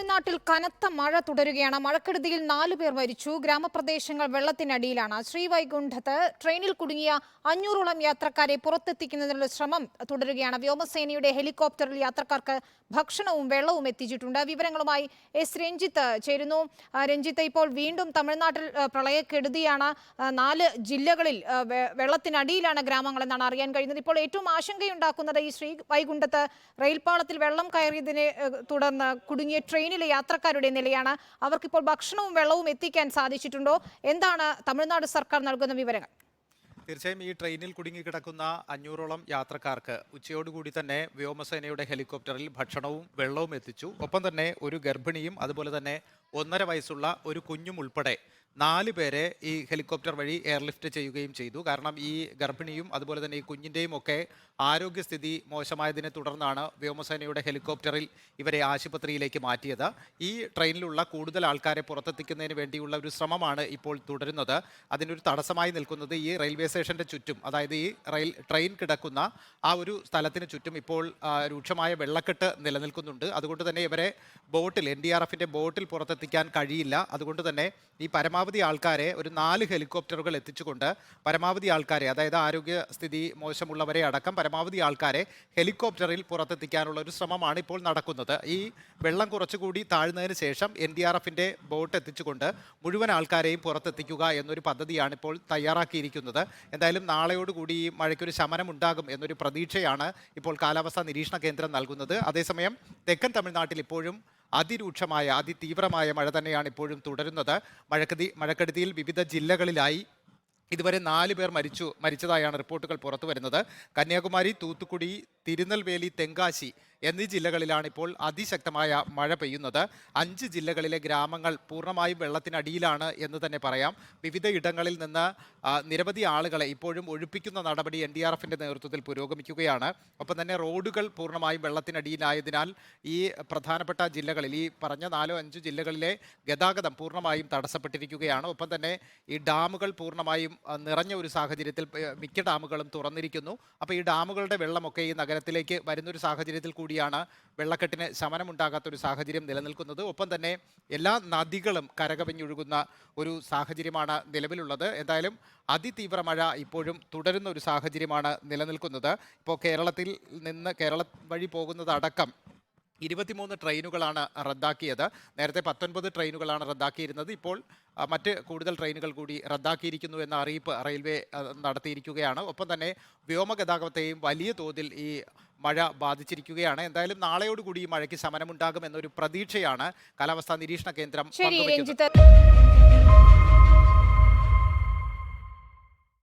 തമിഴ്നാട്ടിൽ കനത്ത മഴ തുടരുകയാണ്. മഴക്കെടുതിയിൽ നാലു പേർ മരിച്ചു. ഗ്രാമപ്രദേശങ്ങൾ വെള്ളത്തിനടിയിലാണ്. ശ്രീവൈകുണ്ഠത്ത് ട്രെയിനിൽ കുടുങ്ങിയ അഞ്ഞൂറോളം യാത്രക്കാരെ പുറത്തെത്തിക്കുന്നതിനുള്ള ശ്രമം തുടരുകയാണ്. വ്യോമസേനയുടെ ഹെലികോപ്റ്ററിൽ യാത്രക്കാർക്ക് ഭക്ഷണവും വെള്ളവും എത്തിച്ചിട്ടുണ്ട്. വിവരങ്ങളുമായി എസ് രഞ്ജിത്ത് ചേരുന്നു. രഞ്ജിത്ത് ഇപ്പോൾ വീണ്ടും തമിഴ്നാട്ടിൽ പ്രളയക്കെടുതിയാണ്. നാല് ജില്ലകളിൽ വെള്ളത്തിനടിയിലാണ് ഗ്രാമങ്ങൾ എന്നാണ് അറിയാൻ കഴിയുന്നത്. ഇപ്പോൾ ഏറ്റവും ആശങ്കയുണ്ടാക്കുന്നത് ഈ ശ്രീ വൈകുണ്ഠത്ത് റെയിൽപാളത്തിൽ വെള്ളം കയറിയതിനെ തുടർന്ന് കുടുങ്ങിയ ട്രെയിനിലെ യാത്രക്കാരുടെ നിലയാണ്. അവർക്കിപ്പോൾ ഭക്ഷണവും വെള്ളവും എത്തിക്കാൻ സാധിച്ചിട്ടുണ്ടോ? എന്താണ് തമിഴ്നാട് സർക്കാർ നൽകുന്ന വിവരങ്ങൾ? തീർച്ചയായും ഈ ട്രെയിനിൽ കുടുങ്ങിക്കിടക്കുന്ന അഞ്ഞൂറോളം യാത്രക്കാർക്ക് ഉച്ചയോടുകൂടി തന്നെ വ്യോമസേനയുടെ ഹെലികോപ്റ്ററിൽ ഭക്ഷണവും വെള്ളവും എത്തിച്ചു. ഒപ്പം തന്നെ ഒരു ഗർഭിണിയും അതുപോലെ തന്നെ ഒന്നര വയസ്സുള്ള ഒരു കുഞ്ഞും ഉൾപ്പെടെ നാല് പേരെ ഈ ഹെലികോപ്റ്റർ വഴി എയർലിഫ്റ്റ് ചെയ്യുകയും ചെയ്തു. കാരണം ഈ ഗർഭിണിയും അതുപോലെ തന്നെ ഈ കുഞ്ഞിന്റെയും ഒക്കെ ആരോഗ്യസ്ഥിതി മോശമായതിനെ തുടർന്നാണ് വ്യോമസേനയുടെ ഹെലികോപ്റ്ററിൽ ഇവരെ ആശുപത്രിയിലേക്ക് മാറ്റിയത്. ഈ ട്രെയിനിലുള്ള കൂടുതൽ ആൾക്കാരെ പുറത്തെത്തിക്കുന്നതിന് വേണ്ടിയുള്ള ഒരു ശ്രമമാണ് ഇപ്പോൾ തുടരുന്നത്. അതിനൊരു തടസ്സമായി നിൽക്കുന്നത് ഈ റെയിൽവേ സ്റ്റേഷന്റെ ചുറ്റും അതായത് ഈ റെയിൽ ട്രെയിൻ കിടക്കുന്ന ആ ഒരു സ്ഥലത്തിന് ചുറ്റും ഇപ്പോൾ രൂക്ഷമായ വെള്ളക്കെട്ട് നിലനിൽക്കുന്നുണ്ട്. അതുകൊണ്ട് തന്നെ ഇവരെ ബോട്ടിൽ എൻ ഡി ആർ എഫിന്റെ ബോട്ടിൽ പുറത്തെത്തിക്കാൻ കഴിയില്ല. അതുകൊണ്ട് തന്നെ ഈ പരമാവധി ആൾക്കാരെ ഒരു നാല് ഹെലികോപ്റ്ററുകൾ എത്തിച്ചുകൊണ്ട് പരമാവധി ആൾക്കാരെ അതായത് ആരോഗ്യസ്ഥിതി മോശമുള്ളവരെ അടക്കം പരമാവധി ആൾക്കാരെ ഹെലികോപ്റ്ററിൽ പുറത്തെത്തിക്കാനുള്ള ഒരു ശ്രമമാണ് ഇപ്പോൾ നടക്കുന്നത്. ഈ വെള്ളം കുറച്ചുകൂടി താഴ്ന്നതിന് ശേഷം എൻ ഡി ആർ എഫിന്റെ ബോട്ട് എത്തിച്ചുകൊണ്ട് മുഴുവൻ ആൾക്കാരെയും പുറത്തെത്തിക്കുക എന്നൊരു പദ്ധതിയാണ് ഇപ്പോൾ തയ്യാറാക്കിയിരിക്കുന്നത്. എന്തായാലും നാളെയോടുകൂടി ഈ മഴയ്ക്കൊരു ശമനം ഉണ്ടാകും എന്നൊരു പ്രതീക്ഷയാണ് ഇപ്പോൾ കാലാവസ്ഥാ നിരീക്ഷണ കേന്ദ്രം നൽകുന്നത്. അതേസമയം തെക്കൻ തമിഴ്നാട്ടിൽ ഇപ്പോഴും അതിരൂക്ഷമായ അതിതീവ്രമായ മഴ തന്നെയാണ് ഇപ്പോഴും തുടരുന്നത്. മഴക്കെതി മഴക്കെടുതിയിൽ വിവിധ ജില്ലകളിലായി ഇതുവരെ നാല് പേർ മരിച്ചു മരിച്ചതായാണ് റിപ്പോർട്ടുകൾ പുറത്തു വരുന്നത് കന്യാകുമാരി തൂത്തുക്കുടി തിരുനെൽവേലി തെങ്കാശി എന്നീ ജില്ലകളിലാണ് ഇപ്പോൾ അതിശക്തമായ മഴ പെയ്യുന്നത്. അഞ്ച് ജില്ലകളിലെ ഗ്രാമങ്ങൾ പൂർണമായും വെള്ളത്തിനടിയിലാണ് എന്ന് തന്നെ പറയാം. വിവിധ ഇടങ്ങളിൽ നിന്ന് നിരവധി ആളുകളെ ഇപ്പോഴും ഒഴിപ്പിക്കുന്ന നടപടി എൻ ഡി ആർ എഫിന്റെ നേതൃത്വത്തിൽ പുരോഗമിക്കുകയാണ്. ഒപ്പം തന്നെ റോഡുകൾ പൂർണമായും വെള്ളത്തിനടിയിലായതിനാൽ ഈ പ്രധാനപ്പെട്ട ജില്ലകളിൽ ഈ പറഞ്ഞ നാലോ അഞ്ച് ജില്ലകളിലെ ഗതാഗതം പൂർണമായും തടസ്സപ്പെട്ടിരിക്കുകയാണ്. ഒപ്പം തന്നെ ഈ ഡാമുകൾ പൂർണമായും നിറഞ്ഞ ഒരു സാഹചര്യത്തിൽ മിക്ക ഡാമുകളും തുറന്നിരിക്കുന്നു. അപ്പോൾ ഈ ഡാമുകളുടെ വെള്ളമൊക്കെ ഈ നഗരത്തിലേക്ക് വരുന്നൊരു സാഹചര്യത്തിൽ കൂടിയാണ് വെള്ളക്കെട്ടിന് ശമനമുണ്ടാകാത്ത ഒരു സാഹചര്യം നിലനിൽക്കുന്നത്. ഒപ്പം തന്നെ എല്ലാ നദികളും കരകവിഞ്ഞൊഴുകുന്ന ഒരു സാഹചര്യമാണ് നിലവിലുള്ളത്. എന്തായാലും അതിതീവ്ര മഴ ഇപ്പോഴും തുടരുന്ന ഒരു സാഹചര്യമാണ് നിലനിൽക്കുന്നത്. ഇപ്പോൾ കേരളത്തിൽ നിന്ന് കേരള വഴി പോകുന്നതടക്കം ഇരുപത്തിമൂന്ന് ട്രെയിനുകളാണ് റദ്ദാക്കിയത്. നേരത്തെ പത്തൊൻപത് ട്രെയിനുകളാണ് റദ്ദാക്കിയിരുന്നത്. ഇപ്പോൾ മറ്റ് കൂടുതൽ ട്രെയിനുകൾ കൂടി റദ്ദാക്കിയിരിക്കുന്നു എന്ന അറിയിപ്പ് റെയിൽവേ നടത്തിയിരിക്കുകയാണ്. ഒപ്പം തന്നെ വ്യോമഗതാഗതത്തെയും വലിയ തോതിൽ ഈ മഴ ബാധിച്ചിരിക്കുകയാണ്. എന്തായാലും നാളെയോടുകൂടി ഈ മഴയ്ക്ക് ശമനമുണ്ടാകും എന്നൊരു പ്രതീക്ഷയാണ് കാലാവസ്ഥാ നിരീക്ഷണ കേന്ദ്രം പങ്കുവയ്ക്കുന്നത്